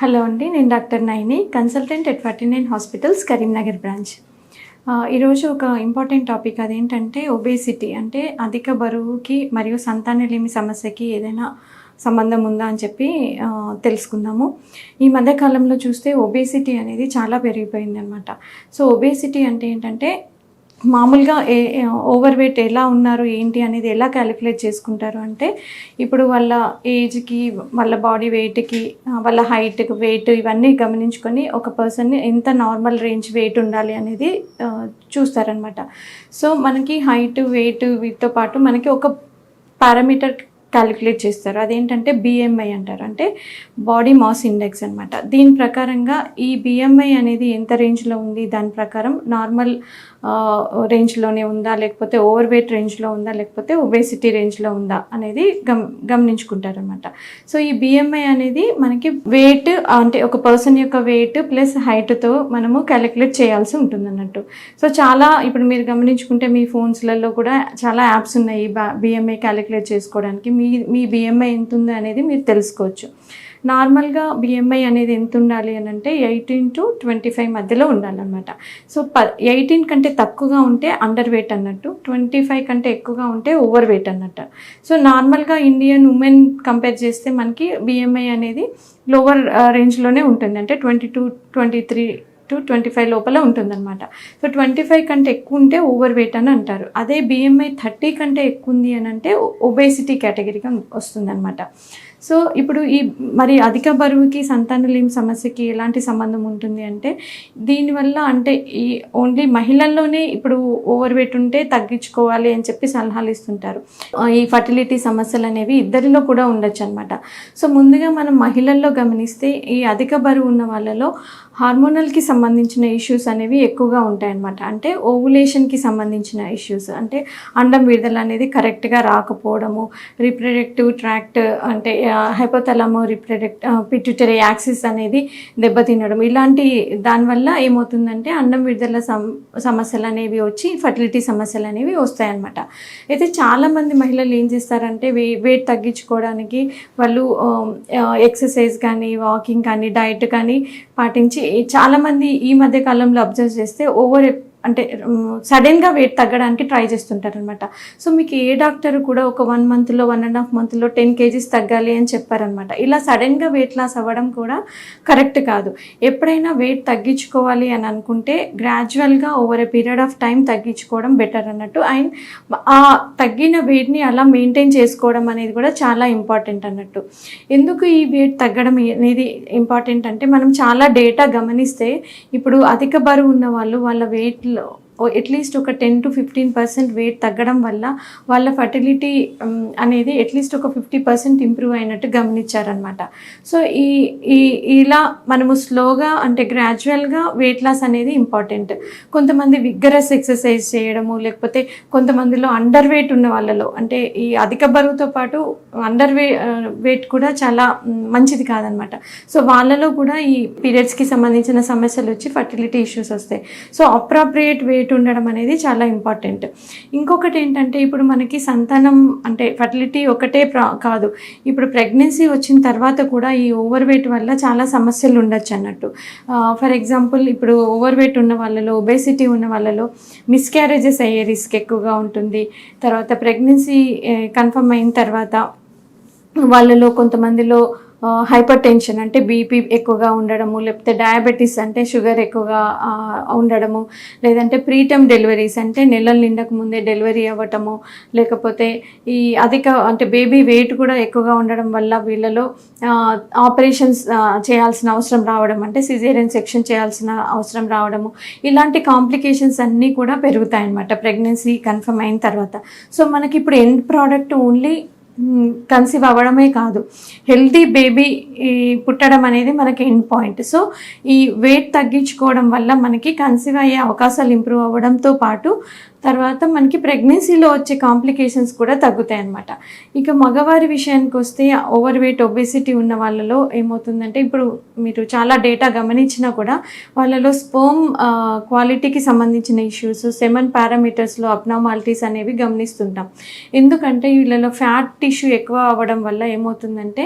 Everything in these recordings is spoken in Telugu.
హలో అండి నేను doctor Naini consultant at forty nine hospitals Karimnagar branch. ఈరోజు ఒక ఇంపార్టెంట్ టాపిక్ అదేంటంటే ఒబేసిటీ అంటే అధిక బరువుకి మరియు సంతానలేమి సమస్యకి ఏదైనా సంబంధం ఉందా అని చెప్పి తెలుసుకుందాము. ఈ మధ్యకాలంలో చూస్తే ఒబేసిటీ అనేది చాలా పెరిగిపోయింది అనమాట సో ఒబేసిటీ అంటే ఏంటంటే మామూలుగా ఏ ఓవర్ వెయిట్ ఎలా ఉన్నారు ఏంటి అనేది ఎలా క్యాలిక్యులేట్ చేసుకుంటారు అంటే ఇప్పుడు వాళ్ళ ఏజ్కి వాళ్ళ బాడీ వెయిట్కి వాళ్ళ హైట్ వెయిట్ ఇవన్నీ గమనించుకొని ఒక పర్సన్ని ఎంత నార్మల్ రేంజ్ వెయిట్ ఉండాలి అనేది చూస్తారనమాట సో మనకి హైట్ వెయిట్ వీటితో పాటు మనకి ఒక పారామీటర్ క్యాలిక్యులేట్ చేస్తారు. అదేంటంటే బిఎంఐ అంటారు. అంటే బాడీ మాస్ ఇండెక్స్ అనమాట దీని ప్రకారంగా ఈ బిఎంఐ అనేది ఎంత రేంజ్లో ఉంది? దాని ప్రకారం నార్మల్ రేంజ్లోనే ఉందా? లేకపోతే ఓవర్ వెయిట్ రేంజ్లో ఉందా? లేకపోతే ఒబేసిటీ రేంజ్లో ఉందా? అనేది గమ్ గమనించుకుంటారనమాట సో ఈ బిఎంఐ అనేది మనకి వెయిట్ అంటే ఒక పర్సన్ యొక్క వెయిట్ ప్లస్ హైట్తో మనము క్యాలిక్యులేట్ చేయాల్సి ఉంటుంది అన్నట్టు సో చాలా ఇప్పుడు మీరు గమనించుకుంటే మీ ఫోన్స్లలో కూడా చాలా యాప్స్ ఉన్నాయి. బిఎంఐ క్యాలిక్యులేట్ చేసుకోవడానికి. మీ మీ బిఎంఐ ఎంత ఉంది అనేది మీరు తెలుసుకోవచ్చు. నార్మల్గా బిఎంఐ అనేది ఎంత ఉండాలి అని అంటే ఎయిటీన్ టు ట్వంటీ ఫైవ్ మధ్యలో ఉండాలన్నమాట. సో ప ఎయిటీన్ కంటే తక్కువగా ఉంటే అండర్ వెయిట్ అన్నట్టు ట్వంటీ ఫైవ్ కంటే ఎక్కువగా ఉంటే ఓవర్ వెయిట్ అన్నట్టు. సో నార్మల్గా ఇండియన్ ఉమెన్ కంపేర్ చేస్తే మనకి బిఎంఐ అనేది లోవర్ రేంజ్లోనే ఉంటుంది. అంటే twenty two twenty three to twenty five లోపల ఉంటుందన్నమాట. సో ట్వంటీ ఫైవ్ కంటే ఎక్కువ ఉంటే ఓవర్ వెయిట్ అని అంటారు. అదే బిఎంఐ థర్టీ కంటే ఎక్కువ ఉంది అని అంటే ఒబేసిటీ కేటగిరీగా వస్తుందన్నమాట. సో ఇప్పుడు ఈ మరి అధిక బరువుకి సంతానలేం సమస్యకి ఎలాంటి సంబంధం ఉంటుంది అంటే దీనివల్ల అంటే ఈ ఓన్లీ మహిళల్లోనే ఇప్పుడు ఓవర్ వెయిట్ ఉంటే తగ్గించుకోవాలి అని చెప్పి సలహాలు ఇస్తుంటారు. ఈ ఫర్టిలిటీ సమస్యలు అనేవి ఇద్దరిలో కూడా ఉండొచ్చు అనమాట సో ముందుగా మనం మహిళల్లో గమనిస్తే ఈ అధిక బరువు ఉన్న వాళ్ళలో హార్మోనల్కి సంబంధించిన ఇష్యూస్ అనేవి ఎక్కువగా ఉంటాయన్నమాట. అంటే ఓవులేషన్కి సంబంధించిన ఇష్యూస్. అంటే అండం విడుదల అనేది కరెక్ట్గా రాకపోవడము రిప్రొడక్టివ్ ట్రాక్ట్ అంటే హైపోతలము రిప్రొడక్ట్ పిట్యూటరీ యాక్సిస్ అనేది దెబ్బతినడం. ఇలాంటి దానివల్ల ఏమవుతుందంటే అండం విడుదల సమస్యలు అనేవి వచ్చి ఫర్టిలిటీ సమస్యలు అనేవి వస్తాయన్నమాట. అయితే చాలామంది మహిళలు ఏం చేస్తారంటే వే వెయిట్ తగ్గించుకోవడానికి వాళ్ళు ఎక్సర్సైజ్ కానీ వాకింగ్ కానీ డైట్ కానీ పాటించి చాలామంది ఈ మధ్య కాలంలో అబ్జర్వ్ చేస్తే ఓవర్ అంటే సడన్గా వెయిట్ తగ్గడానికి ట్రై చేస్తుంటారనమాట సో మీకు ఏ డాక్టర్ కూడా ఒక వన్ మంత్లో వన్ అండ్ హాఫ్ మంత్లో టెన్ కేజీస్ తగ్గాలి అని చెప్పారనమాట ఇలా సడన్గా వెయిట్ లాస్ అవ్వడం కూడా కరెక్ట్ కాదు. ఎప్పుడైనా వెయిట్ తగ్గించుకోవాలి అని అనుకుంటే గ్రాడ్యువల్గా over a period of time తగ్గించుకోవడం బెటర్ అన్నట్టు. అండ్ ఆ తగ్గిన వెయిట్ని అలా మెయింటైన్ చేసుకోవడం అనేది కూడా చాలా ఇంపార్టెంట్ అన్నట్టు. ఎందుకు ఈ వెయిట్ తగ్గడం అనేది ఇంపార్టెంట్ అంటే మనం చాలా డేటా గమనిస్తే ఇప్పుడు అధిక బరువు ఉన్న వాళ్ళు వాళ్ళ వెయిట్ love అట్లీస్ట్ ఒక ten to fifteen percent weight తగ్గడం వల్ల వాళ్ళ ఫర్టిలిటీ అనేది అట్లీస్ట్ ఒక ఫిఫ్టీ పర్సెంట్ ఇంప్రూవ్ అయినట్టు గమనించారనమాట సో ఈ ఈ ఇలా మనము స్లోగా అంటే గ్రాడ్యువల్గా వెయిట్ లాస్ అనేది ఇంపార్టెంట్ కొంతమంది విగ్గరస్ ఎక్సర్సైజ్ చేయడము లేకపోతే కొంతమందిలో అండర్ వెయిట్ ఉన్న వాళ్ళలో అంటే ఈ అధిక బరువుతో పాటు అండర్ వే వెయిట్ కూడా చాలా మంచిది కాదనమాట సో వాళ్ళలో కూడా ఈ పీరియడ్స్కి సంబంధించిన సమస్యలు వచ్చి ఫర్టిలిటీ ఇష్యూస్ వస్తాయి. సో అప్రాప్రియేట్ వెయిట్ ఉండడం అనేది చాలా ఇంపార్టెంట్. ఇంకొకటి ఏంటంటే ఇప్పుడు మనకి సంతానం అంటే ఫర్టిలిటీ ఒకటే కాదు. ఇప్పుడు ప్రెగ్నెన్సీ వచ్చిన తర్వాత కూడా ఈ ఓవర్ వెయిట్ వల్ల చాలా సమస్యలు ఉండొచ్చు అన్నట్టు. ఫర్ ఎగ్జాంపుల్ ఇప్పుడు ఓవర్ వెయిట్ ఉన్న వాళ్ళలో ఒబేసిటీ ఉన్న వాళ్ళలో మిస్క్యారేజెస్ అయ్యే రిస్క్ ఎక్కువగా ఉంటుంది. తర్వాత ప్రెగ్నెన్సీ కన్ఫర్మ్ అయిన తర్వాత వాళ్ళలో కొంతమందిలో హైపర్ టెన్షన్ అంటే బీపీ ఎక్కువగా ఉండడము లేకపోతే డయాబెటీస్ అంటే షుగర్ ఎక్కువగా ఉండడము లేదంటే ప్రీటమ్ డెలివరీస్ అంటే నెలల నిండక ముందే డెలివరీ అవ్వటము లేకపోతే ఈ అధిక అంటే బేబీ వెయిట్ కూడా ఎక్కువగా ఉండడం వల్ల వీళ్ళలో ఆపరేషన్స్ చేయాల్సిన అవసరం రావడం అంటే సిజేరియన్ సెక్షన్ చేయాల్సిన అవసరం రావడము ఇలాంటి కాంప్లికేషన్స్ అన్నీ కూడా పెరుగుతాయి అన్నమాట ప్రెగ్నెన్సీ కన్ఫర్మ్ అయిన తర్వాత. సో మనకి ఇప్పుడు ఎండ్ ప్రోడక్ట్ ఓన్లీ కన్సీవ్ అవ్వడమే కాదు. హెల్తీ బేబీ పుట్టడం అనేది మనకి ఎండ్ పాయింట్. సో ఈ వెయిట్ తగ్గించుకోవడం వల్ల మనకి కన్సీవ్ అయ్యే అవకాశాలు ఇంప్రూవ్ అవ్వడంతో పాటు తర్వాత మనకి ప్రెగ్నెన్సీలో వచ్చే కాంప్లికేషన్స్ కూడా తగ్గుతాయి అన్నమాట. ఇక మగవారి విషయానికి వస్తే ఓవర్ వెయిట్ ఒబేసిటీ ఉన్న వాళ్ళలో ఏమవుతుందంటే ఇప్పుడు మీరు చాలా డేటా గమనించినా కూడా వాళ్ళలో స్పోమ్ క్వాలిటీకి సంబంధించిన ఇష్యూస్ సెమన్ పారామీటర్స్లో అబ్నామాలిటీస్ అనేవి గమనిస్తుంటాం. ఎందుకంటే వీళ్ళలో ఫ్యాట్ టిష్యూ ఎక్కువ అవ్వడం వల్ల ఏమవుతుందంటే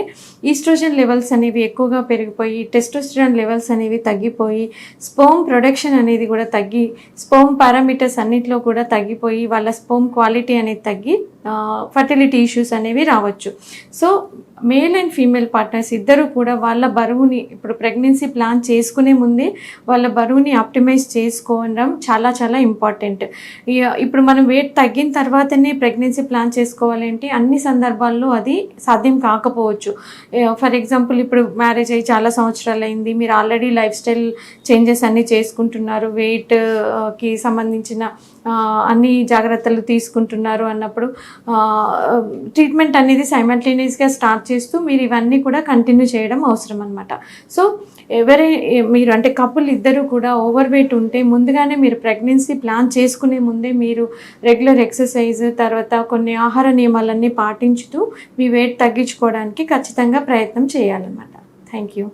ఈస్ట్రోజన్ లెవెల్స్ అనేవి ఎక్కువగా పెరిగిపోయి టెస్టోస్టిరాన్ లెవెల్స్ అనేవి తగ్గిపోయి స్పోమ్ ప్రొడక్షన్ అనేది కూడా తగ్గి స్పోమ్ పారామీటర్స్ అన్నిట్లో కూడా తగ్గిపోయి వాళ్ళ స్పోమ్ క్వాలిటీ అనేది తగ్గి ఫర్టిలిటీ ఇష్యూస్ అనేవి రావచ్చు. So male and female partners ఇద్దరు కూడా వాళ్ళ బరువుని ఇప్పుడు ప్రెగ్నెన్సీ ప్లాన్ చేసుకునే ముందే వాళ్ళ బరువుని ఆప్టిమైజ్ చేసుకోవడం చాలా చాలా ఇంపార్టెంట్ ఇప్పుడు మనం వెయిట్ తగ్గిన తర్వాతనే ప్రెగ్నెన్సీ ప్లాన్ చేసుకోవాలంటే అన్ని సందర్భాల్లో అది సాధ్యం కాకపోవచ్చు. ఫర్ ఎగ్జాంపుల్ ఇప్పుడు మ్యారేజ్ అయ్యి చాలా సంవత్సరాలు అయింది మీరు ఆల్రెడీ లైఫ్ స్టైల్ చేంజెస్ అన్నీ చేసుకుంటున్నారు వెయిట్కి సంబంధించిన అన్ని జాగ్రత్తలు తీసుకుంటున్నారు అన్నప్పుడు ట్రీట్మెంట్ అనేది సైమల్టేనియస్గా స్టార్ట్ చేస్తూ మీరు ఇవన్నీ కూడా కంటిన్యూ చేయడం అవసరం అనమాట సో ఎవరే మీరు అంటే కపుల్ ఇద్దరు కూడా ఓవర్ వెయిట్ ఉంటే ముందుగానే మీరు ప్రెగ్నెన్సీ ప్లాన్ చేసుకునే ముందే మీరు రెగ్యులర్ ఎక్సర్సైజ్ తర్వాత కొన్ని ఆహార నియమాలన్నీ పాటించుతూ మీ వెయిట్ తగ్గించుకోవడానికి ఖచ్చితంగా ప్రయత్నం చేయాలన్నమాట. Thank you